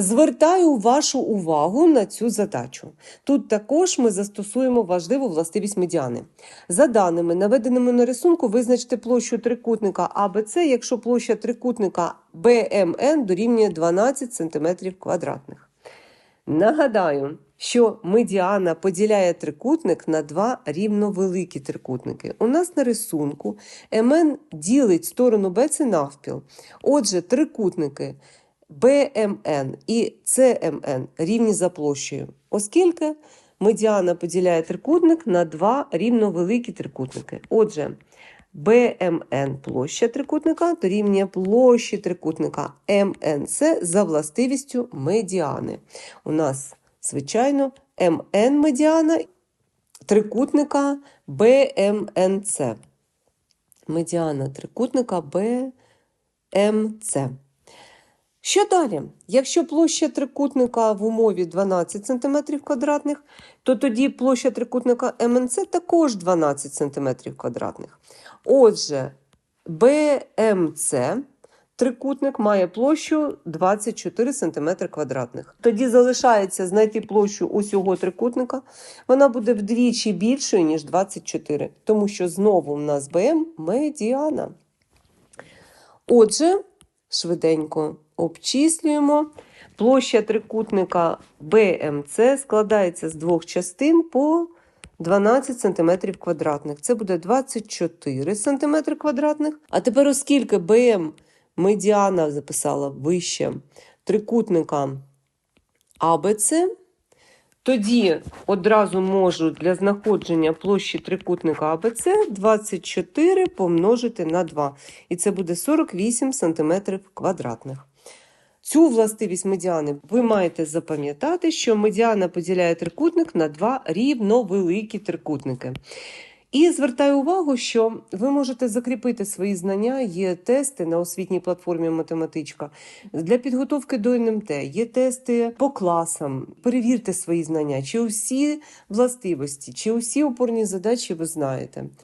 Звертаю вашу увагу на цю задачу. Тут також ми застосуємо важливу властивість медіани. За даними, наведеними на рисунку, визначте площу трикутника АБЦ, якщо площа трикутника БМН дорівнює 12 см квадратних. Нагадаю, що медіана поділяє трикутник на два рівновеликі трикутники. У нас на рисунку МН ділить сторону БЦ навпіл. Отже, трикутники БМН і ЦМН рівні за площею, оскільки медіана поділяє трикутник на два рівновеликі трикутники. Отже, БМН площа трикутника дорівнює площі трикутника МНЦ за властивістю медіани. У нас, звичайно, МН медіана трикутника БМНЦ. Медіана трикутника БМЦ. Що далі? Якщо площа трикутника в умові 12 см квадратних, то тоді площа трикутника МНЦ також 12 см квадратних. Отже, БМЦ трикутник має площу 24 см квадратних. Тоді залишається знайти площу усього трикутника. Вона буде вдвічі більшою, ніж 24, тому що знову в нас БМ медіана. Отже, швиденько обчислюємо. Площа трикутника БМЦ складається з двох частин по 12 см квадратних. Це буде 24 см квадратних. А тепер, оскільки БМ медіана записала вище трикутника АБЦ, тоді одразу можу для знаходження площі трикутника АБЦ 24 помножити на 2. І це буде 48 см квадратних. Цю властивість медіани ви маєте запам'ятати, що медіана поділяє трикутник на два рівновеликі трикутники. І звертаю увагу, що ви можете закріпити свої знання. Є тести на освітній платформі Математичка для підготовки до НМТ. Є тести по класам. Перевірте свої знання, чи усі властивості, чи усі опорні задачі ви знаєте.